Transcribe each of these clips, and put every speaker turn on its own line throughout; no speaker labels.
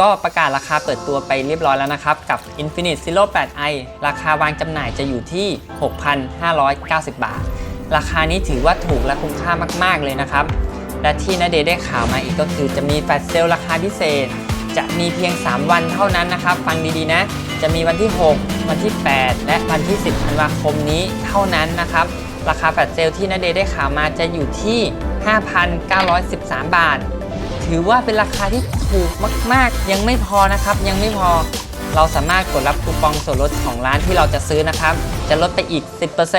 ก็ประกาศราคาเปิดตัวไปเรียบร้อยแล้วนะครับ กับ Infinite Zero 8i ราคาวางจำหน่ายจะอยู่ที่ 6,590 บาท ราคานี้ถือว่าถูกและคุ้มค่ามาก ๆ เลยนะครับ และที่นาเดได้ข่าวมาอีกก็คือจะมีแฟลชเซลราคาพิเศษ จะมีเพียง 3 วันเท่านั้นนะครับ ฟังดี ๆ นะ จะมีวันที่ 6 วันที่ 8 และวันที่ 10ธันวาคมนี้เท่านั้นนะครับ ราคาแฟลชเซลที่นาเดได้ข่าวมาจะอยู่ที่ 5,913 บาท ถือว่าเป็นราคาที่ถูกมาก ๆ ยังไม่พอนะครับ ยังไม่พอเราสามารถกดรับคูปองส่วนลดของร้านที่เราจะซื้อนะครับ จะลดไปอีก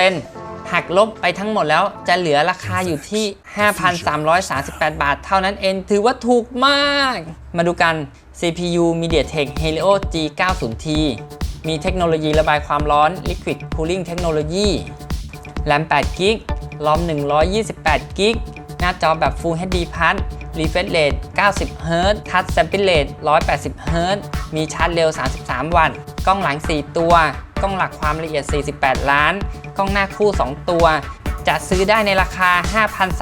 10%หักลบไปทั้งหมดแล้วจะเหลือราคาอยู่ที่ 5,338 บาท เท่านั้นเองถือว่าถูกมาก มาดูกัน CPU MediaTek Helio G90T มีเทคโนโลยีระบายความร้อน Liquid Cooling Technology แรม8 g b รอม128 g b หน้าจอแบบ Full HD Plus Refresh Rate 90 Hz Touch Sample Rate 180 Hz มีชาร์จเร็ว 33 วัตต์ กล้องหลัง 4 ตัว กล้องหลักความละเอียด 48 ล้าน กล้องหน้าคู่ 2 ตัว จะซื้อได้ในราคา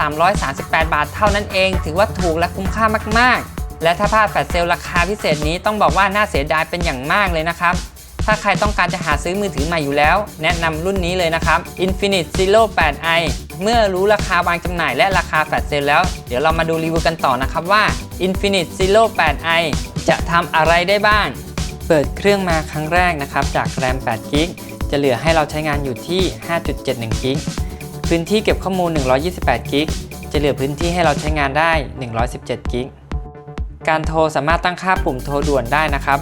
5,338 บาทเท่านั้นเอง ถือว่าถูกและคุ้มค่ามาก ๆ และถ้าพลาดแฟลชเซลราคาพิเศษนี้ต้องบอกว่าน่าเสียดายเป็นอย่างมากเลยนะครับ ถ้าใครต้องการจะหาซื้อมือถือใหม่อยู่แล้ว แนะนำรุ่นนี้เลยนะครับ Infinite Zero 8i เมื่อรู้ราคาวางจำหน่ายและราคาแฟลชเซลแล้ว เดี๋ยวเรามาดูรีวิวกันต่อนะครับว่า Infinite Zero 8i จะทำอะไรได้บ้าง เปิดเครื่องมาครั้งแรกนะครับจากแรม8 g b จะเหลือให้เราใช้งานอยู่ที่ 5.71 g b พื้นที่เก็บข้อมูล 128 g b จะเหลือพื้นที่ให้เราใช้งานได้ 117 g b การโทรสามารถตั้งค่าปุ่มโทรด่วนได้นะครับ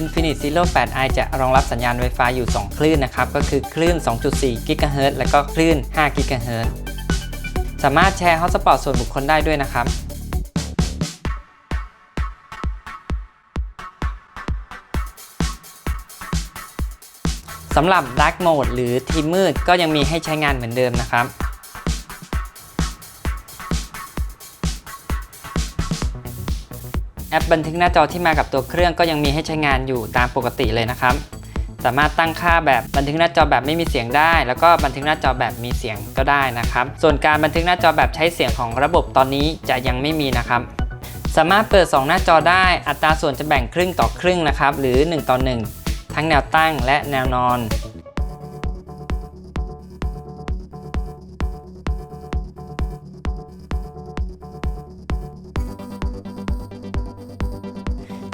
i n f i n i t e 0 8 i จะรองรับสัญญาณ Wi-Fi อยู่ 2 คลื่นนะครับ ก็คือคลื่น 2.4 GHz และก็คลื่น 5 GHz สามารถแชร์ฮอตสปอตส่วนบุคคลได้ด้วยนะครับสำหรับ Dark Mode หรือทีมมืดก็ยังมีให้ใช้งานเหมือนเดิมนะครับ แอปบันทึกหน้าจอที่มากับตัวเครื่องก็ยังมีให้ใช้งานอยู่ตามปกติเลยนะครับ สามารถตั้งค่าแบบบันทึกหน้าจอแบบไม่มีเสียงได้ แล้วก็บันทึกหน้าจอแบบมีเสียงก็ได้นะครับ ส่วนการบันทึกหน้าจอแบบใช้เสียงของระบบตอนนี้จะยังไม่มีนะครับสามารถเปิด 2 หน้าจอได้อัตราส่วนจะแบ่งครึ่งต่อครึ่งนะครับ หรือ 1 ต่อ 1 ทั้งแนวตั้งและแนวนอน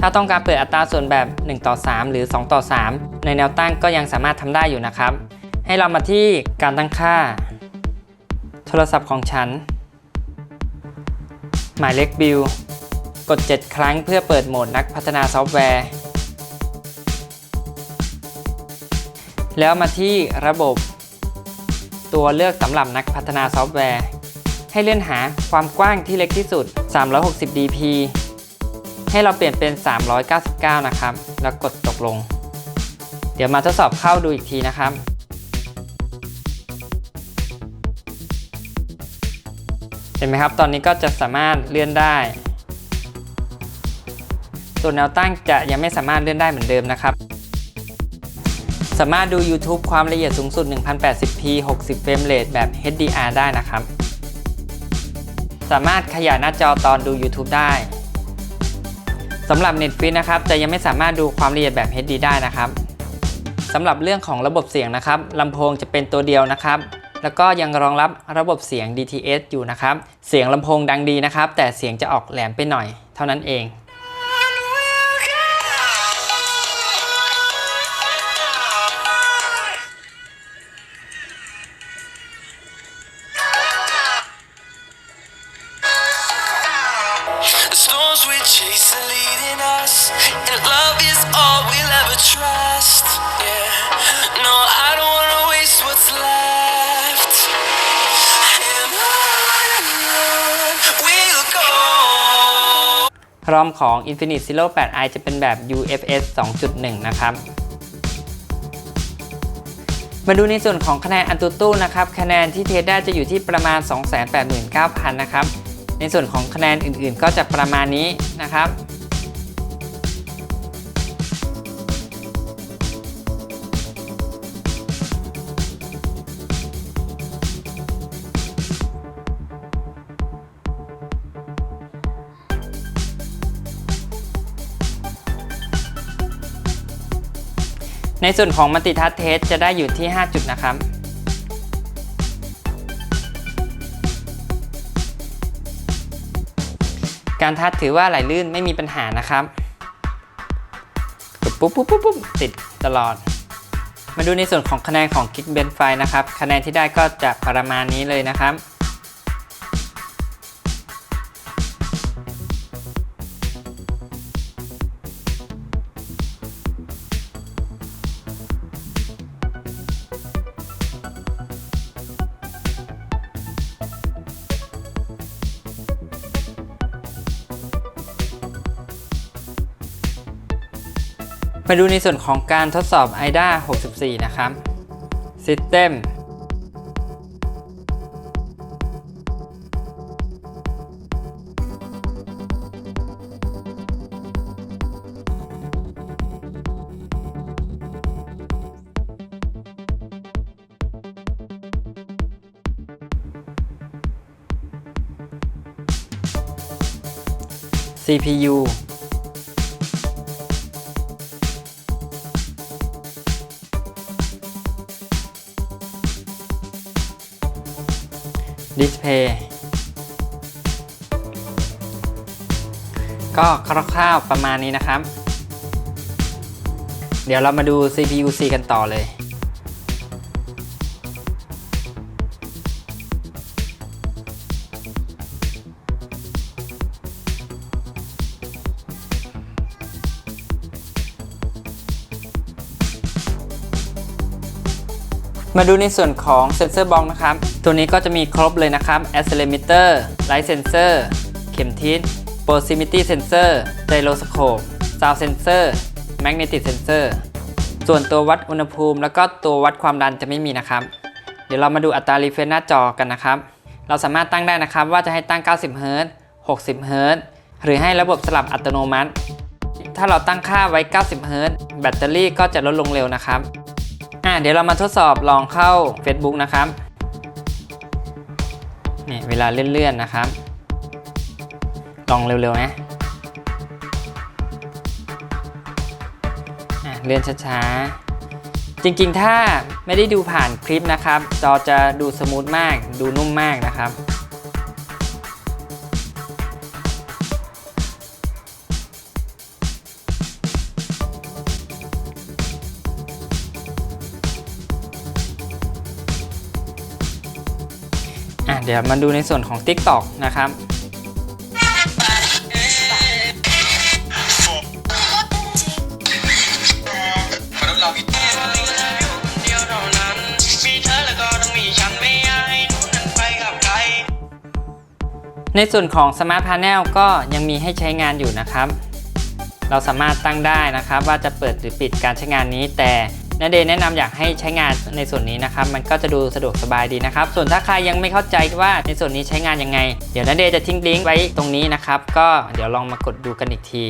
ถ้าต้องการเปิดอัตราส่วนแบบ 1 ต่อ 3 หรือ 2 ต่อ 3 ในแนวตั้งก็ยังสามารถทำได้อยู่นะครับ ให้เรามาที่การตั้งค่า โทรศัพท์ของฉัน หมายเลขบิลกด 7 ครั้งเพื่อเปิดโหมดนักพัฒนาซอฟต์แวร์ แล้วมาที่ระบบ ตัวเลือกสำหรับนักพัฒนาซอฟต์แวร์ ให้เลื่อนหาความกว้างที่เล็กที่สุด 360 dp ให้เราเปลี่ยนเป็น 399 นะครับ แล้วกดตกลง เดี๋ยวมาทดสอบเข้าดูอีกทีนะครับ เห็นไหมครับ ตอนนี้ก็จะสามารถเลื่อนได้ ส่วนแนวตั้งจะยังไม่สามารถเลื่อนได้เหมือนเดิมนะครับ สามารถดู YouTube ความละเอียดสูงสุด 1080p 60 เฟรมเรทแบบ HDR ได้นะครับ สามารถขยายหน้าจอตอนดู YouTube ได้ สำหรับ Netflix นะครับจะยังไม่สามารถดูความละเอียดแบบ HD ได้นะครับสำหรับเรื่องของระบบเสียงนะครับลำโพงจะเป็นตัวเดียวนะครับ แล้วก็ยังรองรับระบบเสียง DTS อยู่นะครับ เสียงลำโพงดังดีนะครับ แต่เสียงจะออกแหลมไปหน่อย เท่านั้นเอง อมของ Infinite Zero 8i จะเป็นแบบ UFS 2.1 นะครับมาดูในส่วนของคะแนนอันตุตู้นะครับ คะแนนที่เทสได้จะอยู่ที่ประมาณ 289,000 นะครับ ในส่วนของคะแนนอื่นๆ ก็จะประมาณนี้นะครับ ในส่วนของมัลติทัชเทสจะได้อยู่ที่ 5 จุดนะครับ การทัชถือว่าไหลลื่นไม่มีปัญหานะครับปุ๊บปุ๊บปุ๊บปุ๊บติดตลอด มาดูในส่วนของคะแนนของ Geekbench ไฟนะครับ คะแนนที่ได้ก็จะประมาณนี้เลยนะครับ มาดูในส่วนของการทดสอบ IDA 64 นะครับ System CPU Display ก็คร่าวๆประมาณนี้นะครับ เดี๋ยวเรามาดู CPU C กันต่อเลย มาดูในส่วนของเซนเซอร์บล็อกนะครับ ตัวนี้ก็จะมีครบเลยนะครับ accelerometer light sensor เข็มทิศ proximity sensor gyroscope sound sensor magnetic sensor ส่วนตัววัดอุณหภูมิ แล้วก็ตัววัดความดันจะไม่มีนะครับ เดี๋ยวเรามาดูอัตรา refresh หน้าจอกันนะครับ เราสามารถตั้งได้นะครับว่าจะให้ตั้ง 90 Hz 60 Hz หรือให้ระบบสลับอัตโนมัติ ถ้าเราตั้งค่าไว้ 90 Hz แบตเตอรี่ก็จะลดลงเร็วนะครับ อะเดี๋ยวเรามาทดสอบลองเข้า Facebook นะครับนี่เวลาเลื่อนๆนะครับ ลองเร็วๆนะเลื่อนช้าๆ จริงๆ ถ้าไม่ได้ดูผ่านคลิปนะครับ จอจะดูสมูทมาก ดูนุ่มมากนะครับ ดี๋ยวมาดูในส่วนของ TikTok นะครับ
มนุษย์เราผิด
เดียวนของมีฉันไม่อยากให้หนูนั้นไปกับใคร
ในส่วนของ Smart Panel ก็ยังมีให้ใช้งานอยู่นะครับ เราสามารถตั้งได้นะครับว่าจะเปิดหรือปิดการใช้งานนี้แต่ นเดย์แนะนำอยากให้ใช้งานในส่วนนี้นะครับ มันก็จะดูสะดวกสบายดีนะครับ ส่วนถ้าใครยังไม่เข้าใจว่าในส่วนนี้ใช้งานยังไง เดี๋ยวนเดย์จะทิ้งลิงก์ไว้ตรงนี้นะครับ ก็เดี๋ยวลองมากดดูกันอีกที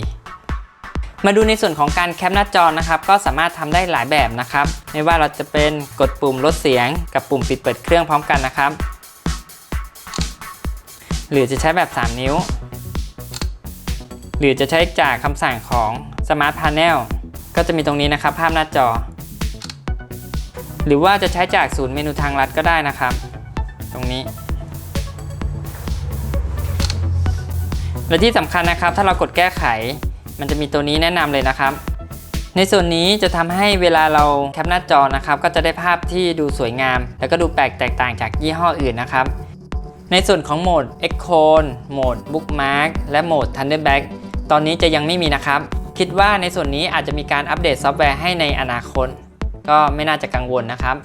มาดูในส่วนของการแคปหน้าจอนะครับ ก็สามารถทำได้หลายแบบนะครับ ไม่ว่าเราจะเป็นกดปุ่มลดเสียง กับปุ่มปิดเปิดเครื่องพร้อมกันนะครับ หรือจะใช้แบบ 3 นิ้ว หรือจะใช้จากคำสั่งของ Smart Panel ก็จะมีตรงนี้นะครับ ภาพหน้าจอ หรือว่าจะใช้จากศูนย์เมนูทางลัดก็ได้นะครับ ตรงนี้ และที่สำคัญนะครับ ถ้าเรากดแก้ไข มันจะมีตัวนี้แนะนำเลยนะครับ ในส่วนนี้จะทำให้เวลาเราแคปหน้าจอนะครับ ก็จะได้ภาพที่ดูสวยงาม แล้วก็ดูแปลกแตกต่างจากยี่ห้ออื่นนะครับในส่วนของโหมด e x c o n โหมด Bookmark และโหมด Thunderback ตอนนี้จะยังไม่มีนะครับ คิดว่าในส่วนนี้อาจจะมีการอัปเดตซอฟต์แวร์ให้ในอนาคต ก็ไม่น่าจะกังวลนะครับ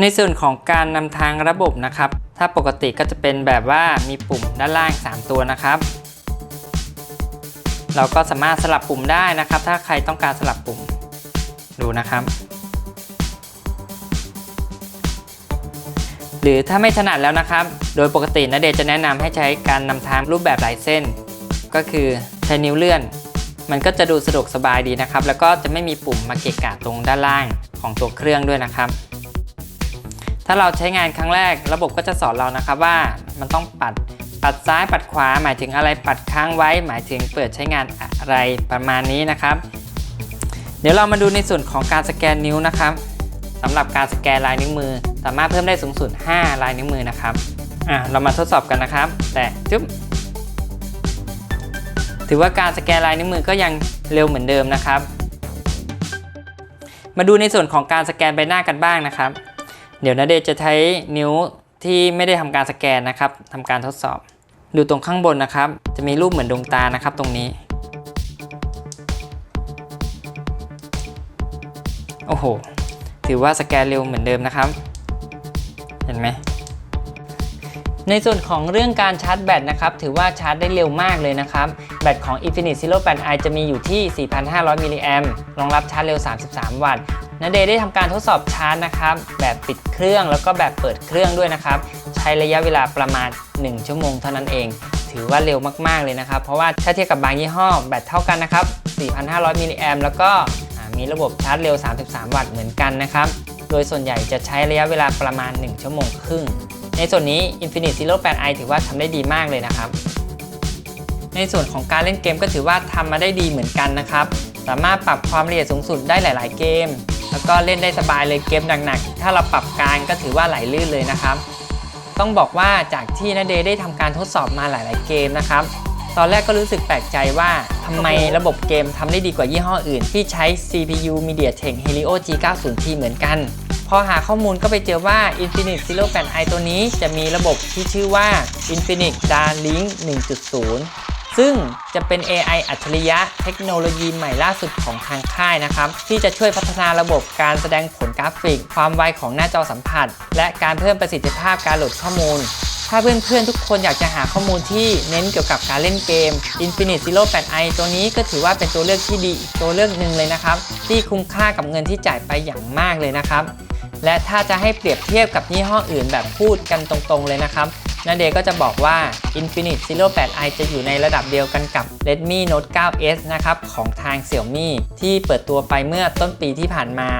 ในส่วนของการนำทางระบบนะครับ ถ้าปกติก็จะเป็นแบบว่ามีปุ่มด้านล่าง 3 ตัวนะครับ เราก็สามารถสลับปุ่มได้นะครับ ถ้าใครต้องการสลับปุ่มดูนะครับ หรือถ้าไม่ถนัดแล้วนะครับ โดยปกตินะเดชจะแนะนำให้ใช้การนำทางรูปแบบหลายเส้น ก็คือใช้นิ้วเลื่อน มันก็จะดูสะดวกสบายดีนะครับ แล้วก็จะไม่มีปุ่มมาเกะกะตรงด้านล่างของตัวเครื่องด้วยนะครับ ถ้าเราใช้งานครั้งแรก ระบบก็จะสอนเรานะครับว่ามันต้องปัดปัดซ้ายปัดขวา หมายถึงอะไรปัดค้างไว้ หมายถึงเปิดใช้งานอะไรประมาณนี้นะครับ เดี๋ยวเรามาดูในส่วนของการสแกนนิ้วนะครับสำหรับการสแกนลายนิ้วมือ สามารถเพิ่มได้สูงสุด 5 ลายนิ้วมือนะครับอะเรามาทดสอบกันนะครับ แต่จุ๊บ ถือว่าการสแกนลายนิ้วมือก็ยังเร็วเหมือนเดิมนะครับ มาดูในส่วนของการสแกนใบหน้ากันบ้างนะครับ เดี๋ยวนาเดชน์จะใช้นิ้วที่ไม่ได้ทำการสแกนนะครับทำการทดสอบ ดูตรงข้างบนนะครับ จะมีรูปเหมือนดวงตานะครับ ตรงนี้ โอ้โห ถือว่าสแกนเร็วเหมือนเดิมนะครับ เห็นไหม ในส่วนของเรื่องการชาร์จแบตนะครับถือว่าชาร์จได้เร็วมากเลยนะครับแบตของ Infinix Zero 8i จะมีอยู่ที่ 4,500 มิลลิแอมป์รองรับชาร์จเร็ว 33 วัตต์นาเดย์ได้ทำการทดสอบชาร์จนะครับแบบปิดเครื่องแล้วก็แบบเปิดเครื่องด้วยนะครับใช้ระยะเวลาประมาณ 1 ชั่วโมงเท่านั้นเอง ถือว่าเร็วมากๆเลยนะครับ เพราะว่าถ้าเทียบกับบางยี่ห้อแบตเท่ากันนะครับ 4,500 มิลลิแอมป์แล้วก็มีระบบชาร์จเร็ว 33 วัตต์เหมือนกันนะครับ โดยส่วนใหญ่จะใช้ระยะเวลาประมาณ 1 ชั่วโมงครึ่ง ในส่วนนี้ Infinix Zero 8i ถือว่าทำได้ดีมากเลยนะครับ ในส่วนของการเล่นเกมก็ถือว่าทำมาได้ดีเหมือนกันนะครับ สามารถปรับความละเอียดสูงสุดได้หลาย ๆ เกม แล้วก็เล่นได้สบายเลยเกมหนักๆ ถ้าเราปรับกางก็ถือว่าไหลลื่นเลยนะครับ ต้องบอกว่าจากที่นาเดย์ได้ทำการทดสอบมาหลาย ๆ เกมนะครับตอนแรกก็รู้สึกแปลกใจว่าทำไมระบบเกมทำได้ดีกว่ายี่ห้ออื่น ที่ใช้ CPU MediaTek Helio G90T เหมือนกัน พอหาข้อมูลก็ไปเจอว่า Infinix Zero 8i ตัวนี้จะมีระบบที่ชื่อว่า Infinix Starlink 1.0 ซึ่งจะเป็น AI อัจฉริยะเทคโนโลยีใหม่ล่าสุดของทางค่ายนะครับ ที่จะช่วยพัฒนาระบบการแสดงผลกราฟิก ความไวของหน้าจอสัมผัส และการเพิ่มประสิทธิภาพการโหลดข้อมูลถ้าเพื่อนๆ ทุกคนอยากจะหาข้อมูลที่เน้นเกี่ยวกับการเล่นเกม Infinite Zero 8i ตัวนี้ก็ถือว่าเป็นตัวเลือกที่ดีอีกตัวเลือกหนึ่งเลยนะครับ ที่คุ้มค่ากับเงินที่จ่ายไปอย่างมากเลยนะครับ และถ้าจะให้เปรียบเทียบกับยี่ห้ออื่นแบบพูดกันตรงๆเลยนะครับนาเดก็จะบอกว่า Infinix Zero 8i จะอยู่ในระดับเดียวกันกับ Redmi Note 9s นะครับของทาง Xiaomi ที่เปิดตัวไปเมื่อต้นปีที่ผ่านมา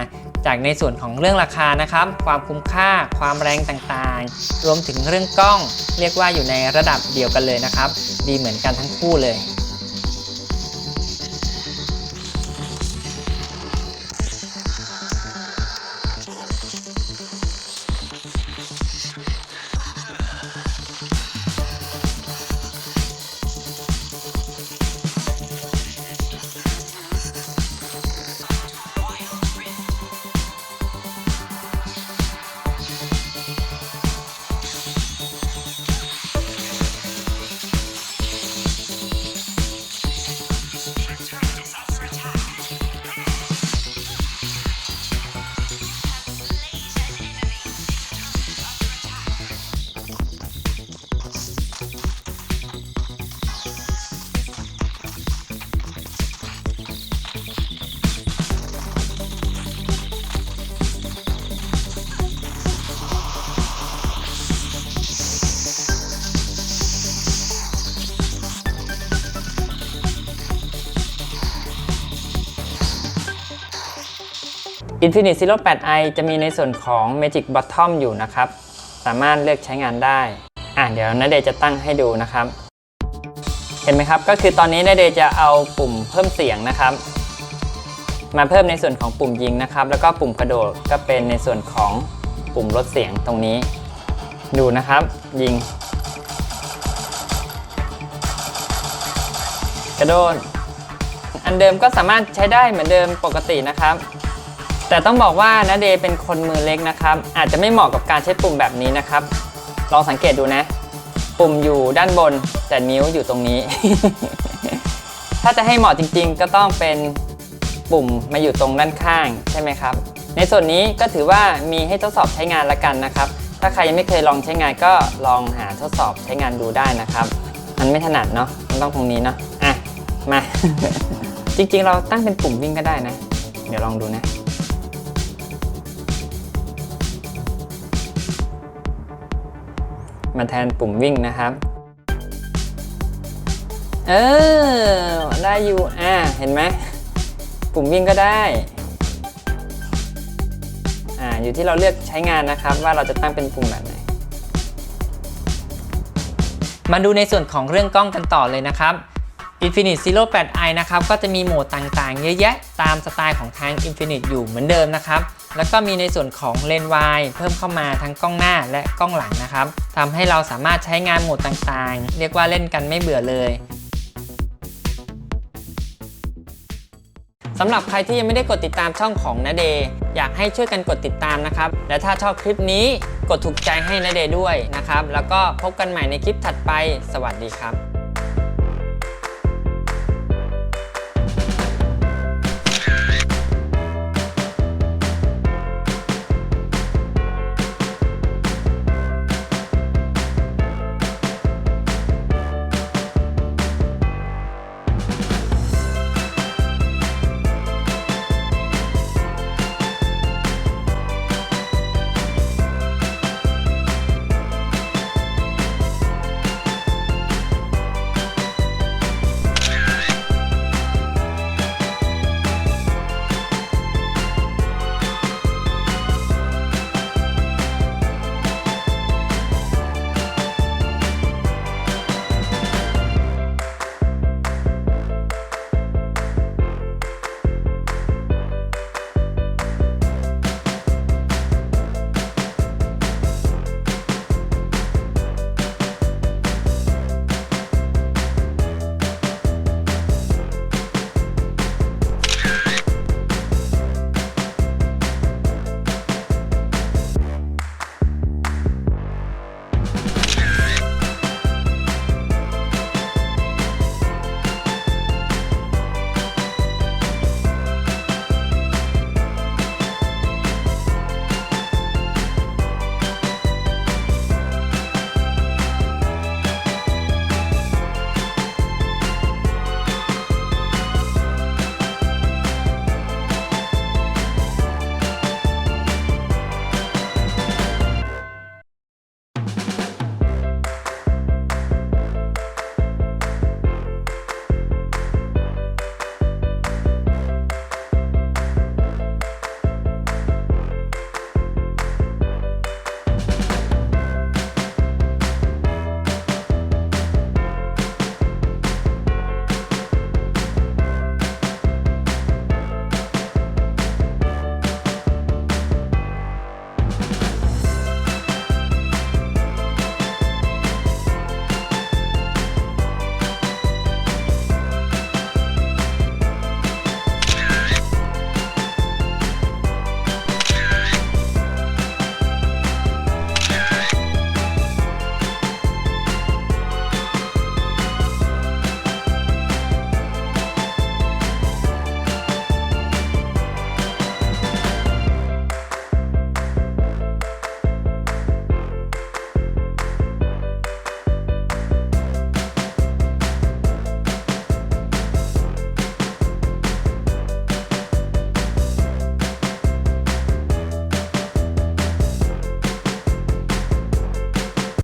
จากในส่วนของเรื่องราคานะครับ ความคุ้มค่า ความแรงต่างๆ รวมถึงเรื่องกล้อง เรียกว่าอยู่ในระดับเดียวกันเลยนะครับ ดีเหมือนกันทั้งคู่เลย Infinix Zero 8i จะมีในส่วนของ Magic Bottom อยู่นะครับ สามารถเลือกใช้งานได้ อะเดี๋ยวนาเดจะตั้งให้ดูนะครับ เห็นไหมครับ ก็คือตอนนี้นาเดจะเอาปุ่มเพิ่มเสียงนะครับ มาเพิ่มในส่วนของปุ่มยิงนะครับ แล้วก็ปุ่มกระโดดก็เป็นในส่วนของปุ่มลดเสียงตรงนี้ ดูนะครับ ยิง กระโดดอันเดิมก็สามารถใช้ได้เหมือนเดิมปกตินะครับ แต่ต้องบอกว่านาเดย์เป็นคนมือเล็กนะครับ อาจจะไม่เหมาะกับการใช้ปุ่มแบบนี้นะครับ ลองสังเกตดูนะ ปุ่มอยู่ด้านบน แต่นิ้วอยู่ตรงนี้ ถ้าจะให้เหมาะจริงๆ ก็ต้องเป็นปุ่มมาอยู่ตรงด้านข้างใช่ไหมครับ ในส่วนนี้ก็ถือว่ามีให้ทดสอบใช้งานละกันนะครับ ถ้าใครยังไม่เคยลองใช้งานก็ลองหาทดสอบใช้งานดูได้นะครับ มันไม่ถนัดเนาะมันต้องตรงนี้เนาะอะมา จริงๆ เราตั้งเป็นปุ่มวิ่งก็ได้นะ เดี๋ยวลองดูนะ มาแทนปุ่มวิ่งนะครับ เออ ได้อยู่ อ่า เห็นไหม ปุ่มวิ่งก็ได้ อ่า อยู่ที่เราเลือกใช้งานนะครับ ว่าเราจะตั้งเป็นปุ่มแบบไหน มาดูในส่วนของเรื่องกล้องกันต่อเลยนะครับ Infinite Zero 8i นะครับก็จะมีโหมดต่างๆ เยอะแยะตามสไตล์ของทาง Infinite อยู่เหมือนเดิมนะครับ แล้วก็มีในส่วนของเลนส์วายเพิ่มเข้ามาทั้งกล้องหน้าและกล้องหลังนะครับทำให้เราสามารถใช้งานโหมดต่างๆ เรียกว่าเล่นกันไม่เบื่อเลยสำหรับใครที่ยังไม่ได้กดติดตามช่องของนาเดยอยากให้ช่วยกันกดติดตามนะครับ และถ้าชอบคลิปนี้กดถูกใจให้นาเดด้วยนะครับ แล้วก็พบกันใหม่ในคลิปถัดไป สวัสดีครับ